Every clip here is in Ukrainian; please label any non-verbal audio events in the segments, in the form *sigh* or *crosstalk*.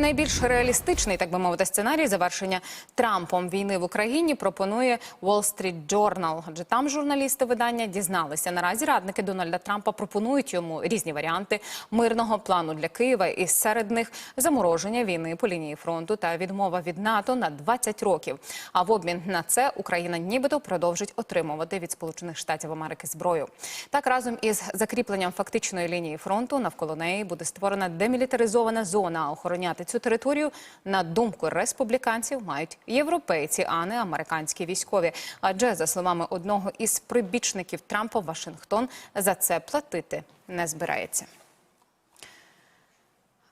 найбільш реалістичний, так би мовити, сценарій завершення Трампом війни в Україні пропонує Wall Street Journal. Адже там журналісти видання дізналися. Наразі радники Дональда Трампа пропонують йому різні варіанти мирного плану для Києва, і серед них замороження війни по лінії фронту та відмова від НАТО на 20 років. А в обмін на це Україна нібито продовжить отримувати від Сполучених Штатів Америки зброю. Так разом із закріпленням фактичної лінії фронту навколо неї буде створена демілітаризована зона. Охороняти цю територію на думку республіканців мають європейці, а не американські військові. Адже за словами одного із прибічників Трампа, Вашингтон за це платити не збирається.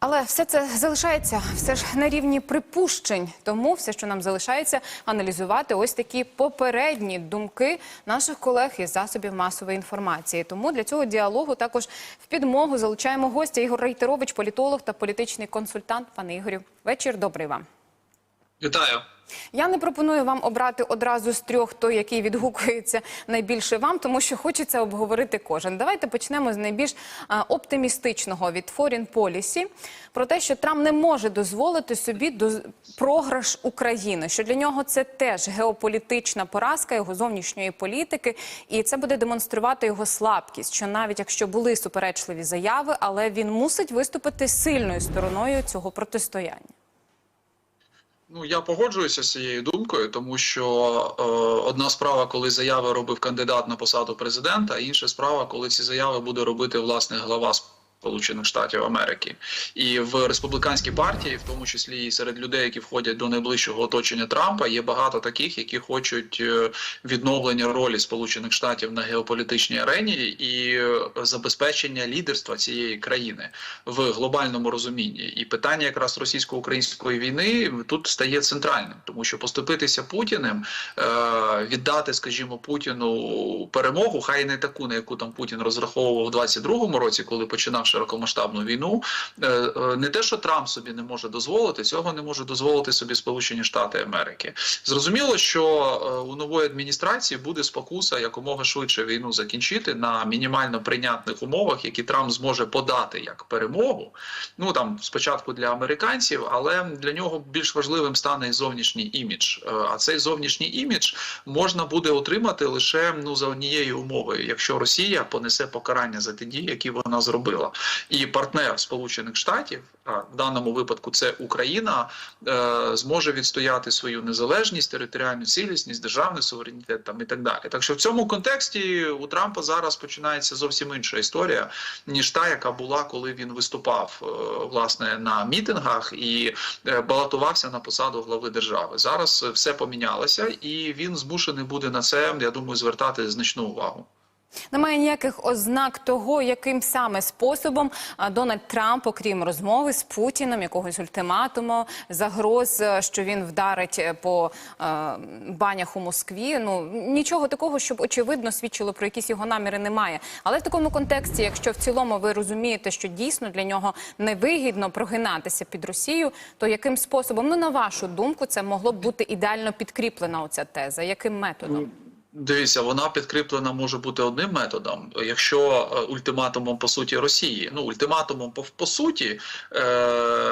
Але все це залишається все ж на рівні припущень. Тому все, що нам залишається, аналізувати ось такі попередні думки наших колег із засобів масової інформації. Тому для цього діалогу також в підмогу залучаємо гостя Ігор Рейтерович, політолог та політичний консультант. Пане Ігорю, вечір добрий вам. Вітаю. Я не пропоную вам обрати одразу з трьох той, який відгукується найбільше вам, тому що хочеться обговорити кожен. Давайте почнемо з найбільш оптимістичного від Foreign Policy, про те, що Трамп не може дозволити собі до програш України, що для нього це теж геополітична поразка його зовнішньої політики, і це буде демонструвати його слабкість. Що навіть якщо були суперечливі заяви, але він мусить виступити сильною стороною цього протистояння. Ну я погоджуюся з цією думкою, тому що е, одна справа, коли заяви робив кандидат на посаду президента, інша справа, коли ці заяви буде робити власне глава Сполучених Штатів Америки і в республіканській партії, в тому числі і серед людей, які входять до найближчого оточення Трампа, є багато таких, які хочуть е, відновлення ролі Сполучених Штатів на геополітичній арені і е, забезпечення лідерства цієї країни в глобальному розумінні. І питання якраз російсько-української війни тут стає центральним, тому що поступитися Путіним, е, віддати, скажімо, Путіну перемогу, хай не таку, на яку там Путін розраховував у 22-му році, коли починав широкомасштабну війну. Е, е, Не те, що Трамп собі не може дозволити, цього не може дозволити собі Сполучені Штати Америки. Zрозуміло, що е, у нової адміністрації буде спокуса якомога швидше війну закінчити на мінімально прийнятних умовах, які Трамп зможе подати як перемогу. Ну там спочатку для американців, але для нього більш важливим стане зовнішній імідж. А цей зовнішній імідж можна буде отримати лише ну за однією умовою, якщо Росія понесе покарання за ті дії, які вона зробила, і партнер Сполучених Штатів, а в даному випадку це Україна, е, зможе відстояти свою незалежність, територіальну цілісність, державний суверенітет там і так далі. Так що в цьому контексті у Трампа зараз починається зовсім інша історія, ніж та, яка була, коли він виступав е, власне на мітингах і е, балотувався на посаду глави держави. Зараз все помінялося, і він змушений буде на це, я думаю, звертати значну увагу. Немає ніяких ознак того, яким саме способом Дональд Трамп, окрім розмови з Путіним, якогось ультиматуму, загроз, е, що він вдарить е, по е, банях у Москві. Ну нічого такого, щоб очевидно свідчило про якісь його наміри, немає. Але в такому контексті, якщо в цілому ви розумієте, що дійсно для нього невигідно прогинатися під Росію, то яким способом, ну на вашу думку, це могло б бути ідеально підкріплена оця теза? Яким методом? Дивіться, вона підкріплена може бути одним методом, якщо е, ультиматумом по суті Росії, ну ультиматумом по, по суті, е,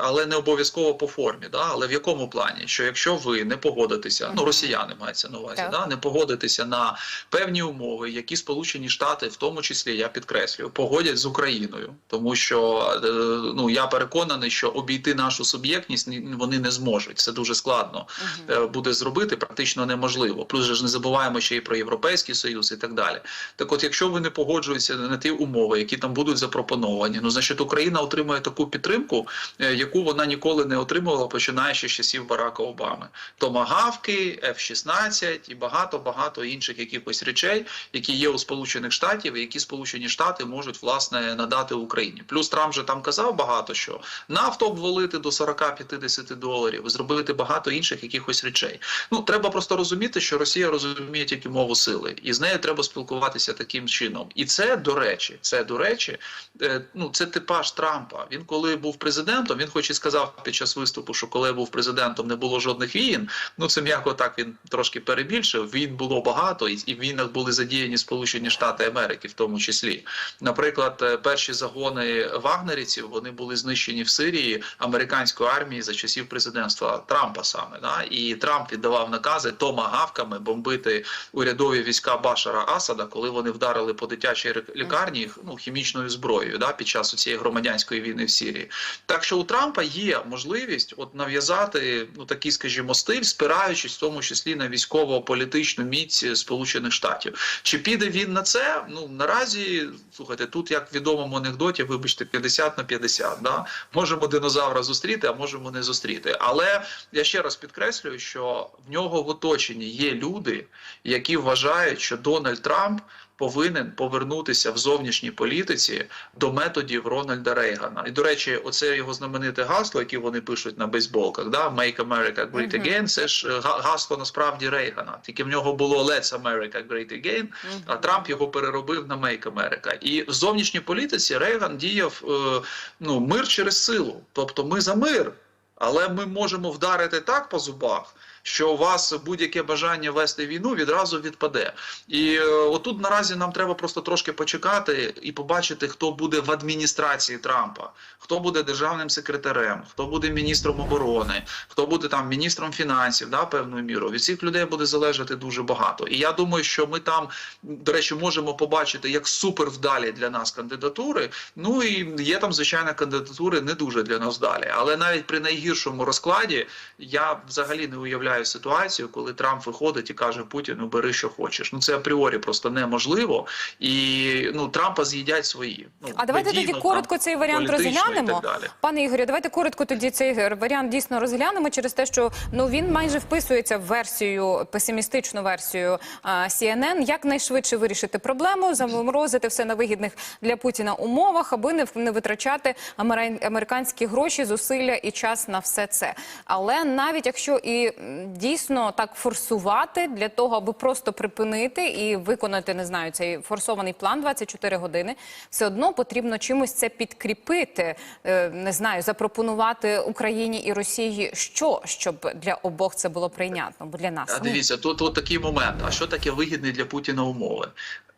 але не обов'язково по формі. Да? Але в якому плані? Що якщо ви не погодитеся, ну росіяни мається на увазі, Так. да? не погодитеся на певні умови, які Сполучені Штати, в тому числі я підкреслюю, погодять з Україною, тому що е, ну я переконаний, що обійти нашу суб'єктність вони не зможуть. Це дуже складно е, буде зробити, практично неможливо. Плюс же ж не забуваємо ще й про європейський союз і так далі. Так, от, якщо ви не погоджуєтеся на ті умови, які там будуть запропоновані, ну значить Україна отримає таку підтримку, е, яку вона ніколи не отримувала, починаючи з часів Барака Обами. Томагавки, F-16 і багато багато інших якихось речей, які є у Сполучених Штатів, які Сполучені Штати можуть власне надати Україні. Плюс Трамп же там казав багато що нафту обвалити до 40-50 доларів, зробити багато інших якихось речей. Ну треба просто розуміти, що Росія розуміє тільки мову сили, і з нею треба спілкуватися таким чином. І це до речі, це до речі, е, ну це типаж Трампа. Він коли був президентом, він хоч і сказав під час виступу, що коли був президентом, не було жодних війн. Ну це м'яко так він трошки перебільшив. Війн було багато, і в війнах були задіяні Сполучені Штати Америки, в тому числі. Наприклад, е, перші загони вагнерівців вони були знищені в Сирії американською армією за часів президентства Трампа саме. Да? І Трамп віддавав накази томагавками бомбити урядові війська Башара Асада, коли вони вдарили по дитячій лікарні ну, хімічною зброєю да, під час цієї громадянської війни в Сирії. Так що у Трампа є можливість от нав'язати ну такий, скажімо, стиль, спираючись в тому числі на військово-політичну міць Сполучених Штатів. Чи піде він на це? Ну наразі слухайте, тут як в відомому анекдоті, вибачте, 50 на 50. Да? Можемо динозавра зустріти, а можемо не зустріти. Але я ще раз підкреслюю, що в нього в оточенні є люди, які вважають, що Дональд Трамп повинен повернутися в зовнішній політиці до методів Рональда Рейгана. І до речі, оце його знамените гасло, яке вони пишуть на бейсболках, да Make America Great. Again. Це ж е, гасло насправді Рейгана. Тільки в нього було Let's America Great Again, а Трамп його переробив на Make America. І в зовнішній політиці Рейган діяв е, ну мир через силу. Тобто ми за мир, але ми можемо вдарити так по зубах. Що у вас будь-яке бажання вести війну відразу відпаде, і е, отут наразі нам треба просто трошки почекати і побачити, хто буде в адміністрації Трампа, хто буде державним секретарем, хто буде міністром оборони, хто буде там міністром фінансів, да, певною мірою. Від цих людей буде залежати дуже багато. І я думаю, що ми там, до речі, можемо побачити як супер вдалі для нас кандидатури. Ну і є там, звичайно, кандидатури не дуже для нас вдалі. Але навіть при найгіршому розкладі я взагалі не уявляю ситуацію, коли Трамп виходить і каже Путіну, бери що хочеш. Ну це апріорі просто неможливо. І ну Трампа з'їдять свої. Ну, А давайте тоді коротко цей варіант розглянемо. Пане Ігорю, давайте коротко тоді цей варіант дійсно розглянемо через те, що ну він майже вписується в версію песимістичну версію CNN. Як найшвидше вирішити проблему, заморозити все на вигідних для Путіна умовах, аби не, не витрачати амери- американські гроші, зусилля і час на все це. Але навіть якщо і дійсно так форсувати для того, аби просто припинити і виконати, не знаю, цей форсований план 24 години, все одно потрібно чимось це підкріпити. Е, Не знаю, запропонувати Україні і Росії що, щоб для обох це було прийнятно, бо для нас А дивіться, тут от такий момент. А що таке вигідні для Путіна умови?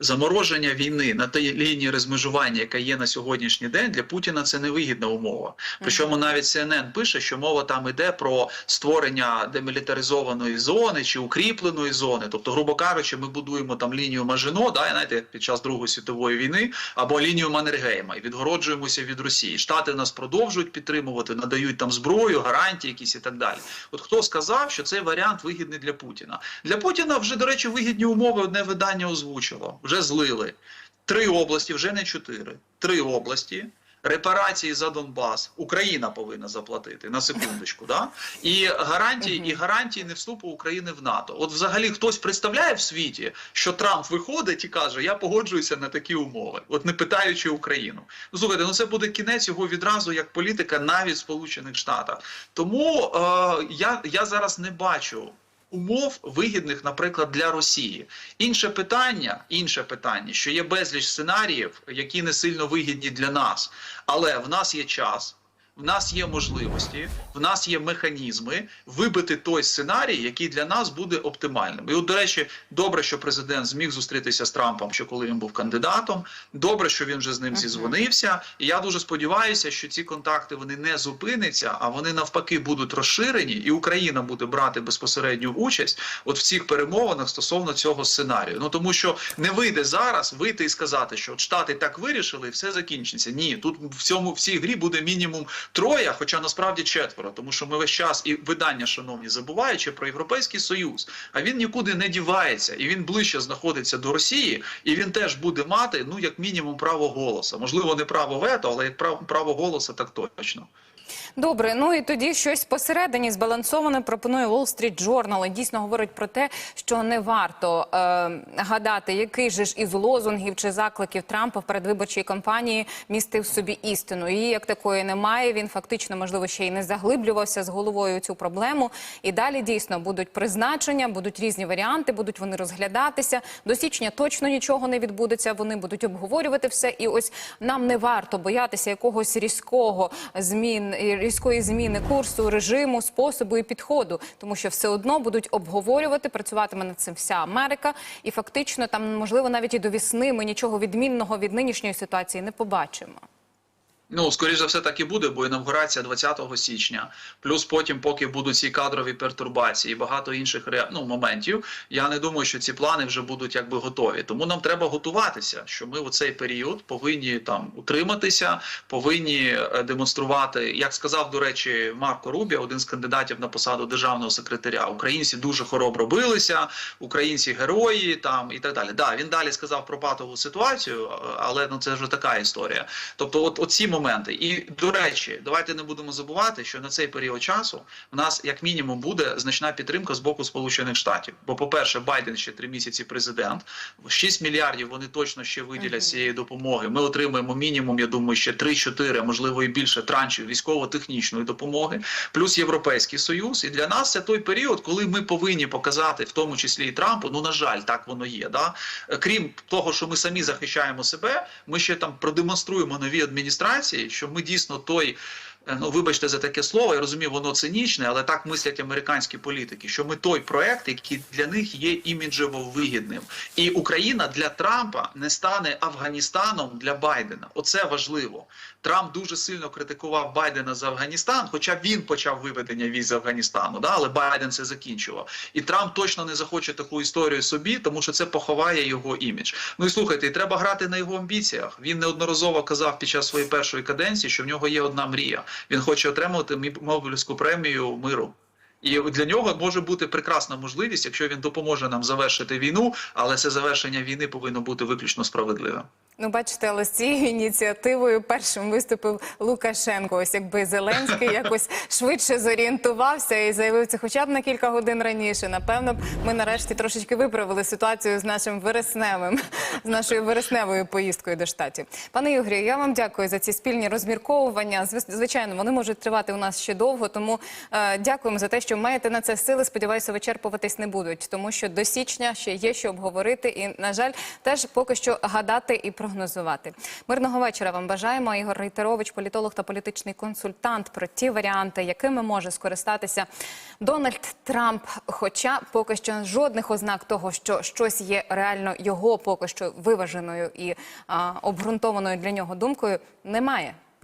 Замороження війни на тій лінії розмежування, яка є на сьогоднішній день, для Путіна це невигідна умова. Причому навіть CNN пише, що мова там йде про створення демілітаризованої зони чи укріпленої зони. Тобто, грубо кажучи, ми будуємо там лінію Мажино, да, знаєте, як під час Другої світової війни, або лінію Маннергейма і відгороджуємося від Росії. Штати нас продовжують підтримувати, надають там зброю, гарантії якісь і так далі. От хто сказав, що цей варіант вигідний для Путіна? Для Путіна вже, до речі, вигідні умови одне видання озвучило. Вже злили. Три області, вже не чотири. Три області. Репарації за Донбас Україна повинна заплатити на секундочку, да і гарантії, і гарантії не вступу України в НАТО. От, взагалі, хтось представляє в світі, що Трамп виходить і каже: Я погоджуюся на такі умови, от не питаючи Україну. Ну слухайте, ну це буде кінець його відразу як політика навіть в Сполучених Штатах. Тому е, я, я зараз не бачу. Умов вигідних, наприклад, для Росії. Інше питання, інше питання, що є безліч сценаріїв, які не сильно вигідні для нас, але в нас є час. В нас є можливості, в нас є механізми вибити той сценарій, який для нас буде оптимальним. І от, до речі, добре, що президент зміг зустрітися з Трампом, ще коли він був кандидатом. Добре, що він вже з ним зізвонився. І я дуже сподіваюся, що ці контакти вони не зупиняться, а вони навпаки будуть розширені, і Україна буде брати безпосередню участь от в цих перемовинах стосовно цього сценарію. Ну тому що не вийде зараз вийти і сказати, що от штати так вирішили, і все закінчиться. Ні, тут в цьому в цій грі буде мінімум троє, хоча насправді четверо, тому що ми весь час і видання, шановні, забуваючи про європейський союз, а він нікуди не дівається, і він ближче знаходиться до Росії, і він теж буде мати ну як мінімум право голоса. Можливо, не право вето, але як право, право голосу, так точно. Добре, ну і тоді щось посередині збалансоване пропонує Wall Street Journal. І дійсно говорить про те, що не варто е, гадати, який же ж із лозунгів чи закликів Трампа в передвиборчій кампанії містив собі істину. Її як такої немає. Він фактично, можливо, ще й не заглиблювався з головою цю проблему. І далі дійсно будуть призначення, будуть різні варіанти, будуть вони розглядатися. До січня точно нічого не відбудеться. Вони будуть обговорювати все. І ось нам не варто боятися якогось різкого змін різкої зміни курсу, режиму, способу і підходу, тому що все одно будуть обговорювати, працюватиме над цим вся Америка, і фактично там можливо навіть і до весни ми нічого відмінного від нинішньої ситуації не побачимо. Ну, скоріш за все, так і буде, бо інавгурація 20 січня. Плюс потім, поки будуть ці кадрові пертурбації, і багато інших ре- ну, моментів. Я не думаю, що ці плани вже будуть якби готові. Тому нам треба готуватися, що ми у цей період повинні там утриматися, повинні е, демонструвати, як сказав до речі, Марко Рубі, один з кандидатів на посаду державного секретаря. Українці дуже хоробро билися, українці герої там і так далі. Да, він далі сказав про патову ситуацію, е, але ну це вже така історія. Тобто, от, ці моменти. І до речі, давайте не будемо забувати, що на цей період часу в нас як мінімум буде значна підтримка з боку Сполучених Штатів. Бо, по-перше, Байден ще три місяці президент. 6 мільярдів вони точно ще виділять з цієї допомоги. Ми отримаємо мінімум, я думаю, ще 3-4, можливо, і більше траншів військово-технічної допомоги, плюс Європейський Союз. І для нас це той період, коли ми повинні показати, в тому числі і Трампу. Ну на жаль, так воно є. Да? Крім того, що ми самі захищаємо себе, ми ще там продемонструємо новій адміністрації, що ми дійсно той. е, Ну, вибачте за таке слово, я розумію, воно цинічне, але так мислять американські політики, що ми той проект, який для них є іміджево вигідним, і Україна для Трампа не стане Афганістаном для Байдена. Оце важливо. Трамп дуже сильно критикував Байдена за Афганістан, хоча він почав виведення військ з Афганістану, да, але Байден це закінчував. І Трамп точно не захоче таку історію собі, тому що це поховає його імідж. Ну і слухайте, і треба грати на його амбіціях. Він неодноразово казав під час своєї першої каденції, що в нього є одна мрія. Він хоче отримувати Мі- Нобелівську премію миру. І для нього може бути прекрасна можливість, якщо він допоможе нам завершити війну, але це завершення війни повинно бути виключно справедливим. Ну, бачите, але з цією ініціативою першим виступив Лукашенко. Ось якби Зеленський *laughs* якось швидше зорієнтувався і заявив це хоча б на кілька годин раніше. Напевно, б ми нарешті трошечки виправили ситуацію з нашим вересневим, *laughs* з нашою вересневою поїздкою до штатів. Пане Ігорю, я вам дякую за ці спільні розмірковування. Зв- Звичайно, вони можуть тривати у нас ще довго. Тому е, дякуємо за те, що маєте на це сили. Сподіваюся, вичерпуватись не будуть, тому що до січня ще є що обговорити. І на жаль, теж поки що гадати і прогнозувати. Мирного вечора вам бажаємо. Ігор Рейтерович, політолог та політичний консультант, про ті варіанти, якими може скористатися Дональд Трамп. Хоча поки що жодних ознак того, що щось є реально його поки що виваженою і а, обґрунтованою для нього думкою, немає.